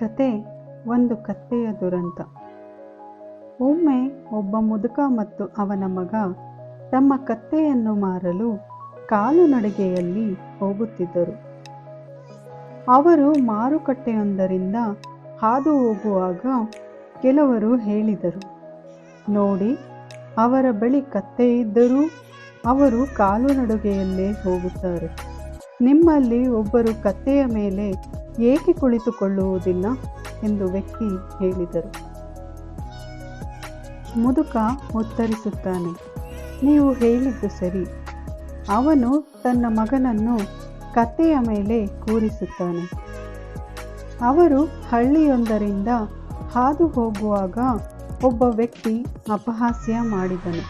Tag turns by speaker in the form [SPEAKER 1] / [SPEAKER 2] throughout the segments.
[SPEAKER 1] ಕತೆ ಒಂದು ಕತ್ತೆಯ ದುರಂತ. ಒಮ್ಮೆ ಒಬ್ಬ ಮುದುಕ ಮತ್ತು ಅವನ ಮಗ ತಮ್ಮ ಕತ್ತೆಯನ್ನು ಮಾರಲು ಕಾಲುನಡಿಗೆಯಲ್ಲಿ ಹೋಗುತ್ತಿದ್ದರು. ಅವರು ಮಾರುಕಟ್ಟೆಯೊಂದರಿಂದ ಹಾದು ಹೋಗುವಾಗ ಕೆಲವರು ಹೇಳಿದರು, ನೋಡಿ, ಅವರ ಬಳಿ ಕತ್ತೆ ಇದ್ದರೂ ಅವರು ಕಾಲುನಡಿಗೆಯಲ್ಲೇ ಹೋಗುತ್ತಾರೆ. ನಿಮ್ಮಲ್ಲಿ ಒಬ್ಬರು ಕತ್ತೆಯ ಮೇಲೆ ಏಕೆ ಕುಳಿತುಕೊಳ್ಳುವುದಿಲ್ಲ ಎಂದು ವ್ಯಕ್ತಿ ಹೇಳಿದರು. ಮುದುಕ ಉತ್ತರಿಸುತ್ತಾನೆ, ನೀವು ಹೇಳಿದ್ದು ಸರಿ. ಅವನು ತನ್ನ ಮಗನನ್ನು ಕತ್ತೆಯ ಮೇಲೆ ಕೂರಿಸುತ್ತಾನೆ. ಅವರು ಹಳ್ಳಿಯೊಂದರಿಂದ ಹಾದು ಹೋಗುವಾಗ ಒಬ್ಬ ವ್ಯಕ್ತಿ ಅಪಹಾಸ್ಯ ಮಾಡಿದನು.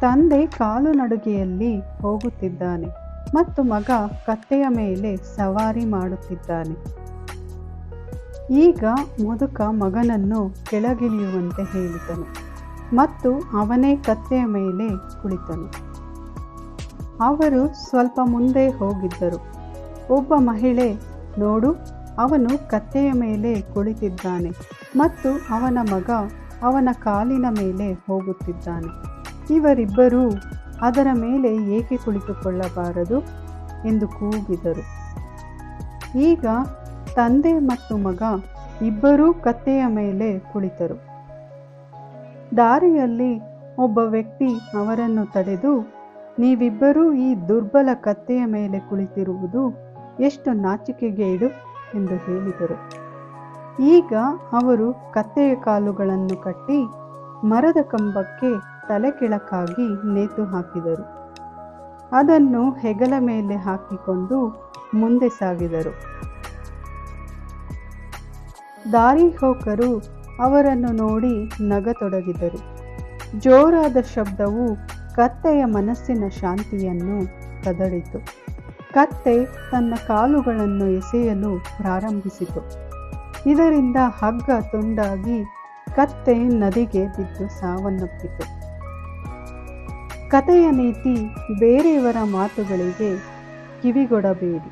[SPEAKER 1] ತಂದೆ ಕಾಲುನಡಿಗೆಯಲ್ಲಿ ಹೋಗುತ್ತಿದ್ದಾನೆ. ಮತ್ತು ಮಗ ಕತ್ತೆಯ ಮೇಲೆ ಸವಾರಿ ಮಾಡುತ್ತಿದ್ದಾನೆ. ಈಗ ಮುದುಕ ಮಗನನ್ನು ಕೆಳಗಿಳಿಯುವಂತೆ ಹೇಳಿದನು ಮತ್ತು ಅವನೇ ಕತ್ತೆಯ ಮೇಲೆ ಕುಳಿತನು. ಅವರು ಸ್ವಲ್ಪ ಮುಂದೆ ಹೋಗಿದ್ದರು. ಒಬ್ಬ ಮಹಿಳೆ, ನೋಡು, ಅವನು ಕತ್ತೆಯ ಮೇಲೆ ಕುಳಿತಿದ್ದಾನೆ ಮತ್ತು ಅವನ ಮಗ ಅವನ ಕಾಲಿನ ಮೇಲೆ ಹೋಗುತ್ತಿದ್ದಾನೆ. ಇವರಿಬ್ಬರೂ ಅದರ ಮೇಲೆ ಏಕೆ ಕುಳಿತುಕೊಳ್ಳಬಾರದು ಎಂದು ಕೂಗಿದರು. ಈಗ ತಂದೆ ಮತ್ತು ಮಗ ಇಬ್ಬರೂ ಕತ್ತೆಯ ಮೇಲೆ ಕುಳಿತರು. ದಾರಿಯಲ್ಲಿ ಒಬ್ಬ ವ್ಯಕ್ತಿ ಅವರನ್ನು ತಡೆದು, ನೀವಿಬ್ಬರೂ ಈ ದುರ್ಬಲ ಕತ್ತೆಯ ಮೇಲೆ ಕುಳಿತಿರುವುದು ಎಷ್ಟು ನಾಚಿಕೆಗೇಡು ಎಂದು ಹೇಳಿದರು. ಈಗ ಅವರು ಕತ್ತೆಯ ಕಾಲುಗಳನ್ನು ಕಟ್ಟಿ ಮರದ ಕಂಬಕ್ಕೆ ತಲೆ ಕೆಳಕಾಗಿ ನೇತು ಹಾಕಿದರು. ಅದನ್ನು ಹೆಗಲ ಮೇಲೆ ಹಾಕಿಕೊಂಡು ಮುಂದೆ ಸಾಗಿದರು. ದಾರಿ ಹೋಕರು ಅವರನ್ನು ನೋಡಿ ನಗತೊಡಗಿದರು. ಜೋರಾದ ಶಬ್ದವು ಕತ್ತೆಯ ಮನಸ್ಸಿನ ಶಾಂತಿಯನ್ನು ಕದಡಿತು. ಕತ್ತೆ ತನ್ನ ಕಾಲುಗಳನ್ನು ಎಸೆಯಲು ಪ್ರಾರಂಭಿಸಿತು. ಇದರಿಂದ ಹಗ್ಗ ತುಂಡಾಗಿ ಕತ್ತೆ ನದಿಗೆ ಬಿದ್ದು ಸಾವನ್ನಪ್ಪಿತು. ಕತೆಯ ನೀತಿ ಬೇರೆಯವರ ಮಾತುಗಳಿಗೆ ಕಿವಿಗೊಡಬೇಡಿ.